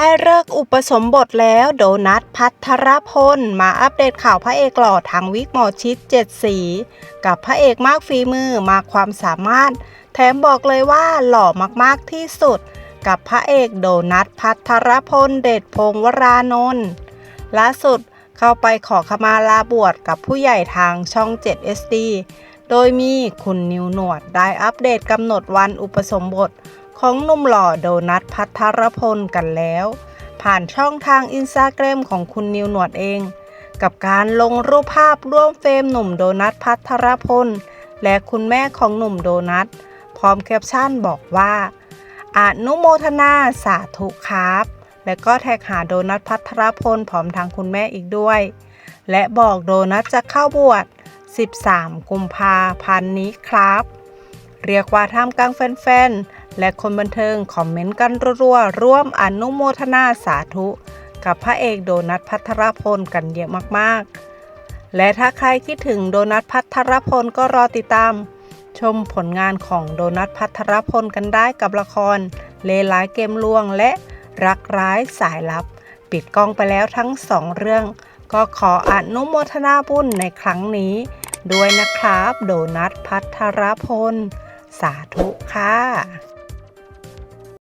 ได้เลิกอุปสมบทแล้วโดนัทพัทรพล มาอัปเดตข่าวพระเอกหล่อทางวิกหมอชิดเจ็ดสี กับพระเอกมากฝีมือมากความสามารถ แถมบอกเลยว่าหล่อมากๆที่สุด กับพระเอกโดนัทพัทรพล เดชพงวรานนท์ล่าสุดเข้าไปขอขมาลาบวชกับผู้ใหญ่ทางช่อง 7 SD โดยมีคุณนิวหนวดได้อัปเดตกำหนดวันอุปสมบท ของนุ่มหล่อโดนัทพัทรพลกันแล้ว ผ่านช่องทางอินสตาแกรมของคุณนิวหนวดเอง กับการลงรูปภาพร่วมเฟรมหนุ่มโดนัทพัทรพล และคุณแม่ของหนุ่มโดนัท พร้อมแคปชั่นบอกว่าอนุโมทนาสาธุครับ และก็แท็กหาโดนัทพัทรพลพร้อมทางคุณแม่อีกด้วย และบอกโดนัทจะเข้าบวช 13 กุมภาพันธ์นี้ครับ เรียกว่าท่ามกลางแฟนๆ และคนบันเทิงคอมเมนต์กันรัวๆ ร่วมอนุโมทนาสาธุ กับพระเอกโดนัทพัทรพลกันเยอะมากๆ และถ้าใครคิดถึงโดนัทพัทรพลก็รอติดตาม ชมผลงานของโดนัทพัทรพลกันได้กับละคร เลหลายเกมลวงและรักร้ายสายลับ ปิดกล้องไปแล้วทั้งสองเรื่อง ก็ขออนุโมทนาบุญในครั้งนี้ ด้วยนะครับ โดนัทพัทรพลสาธุค่ะ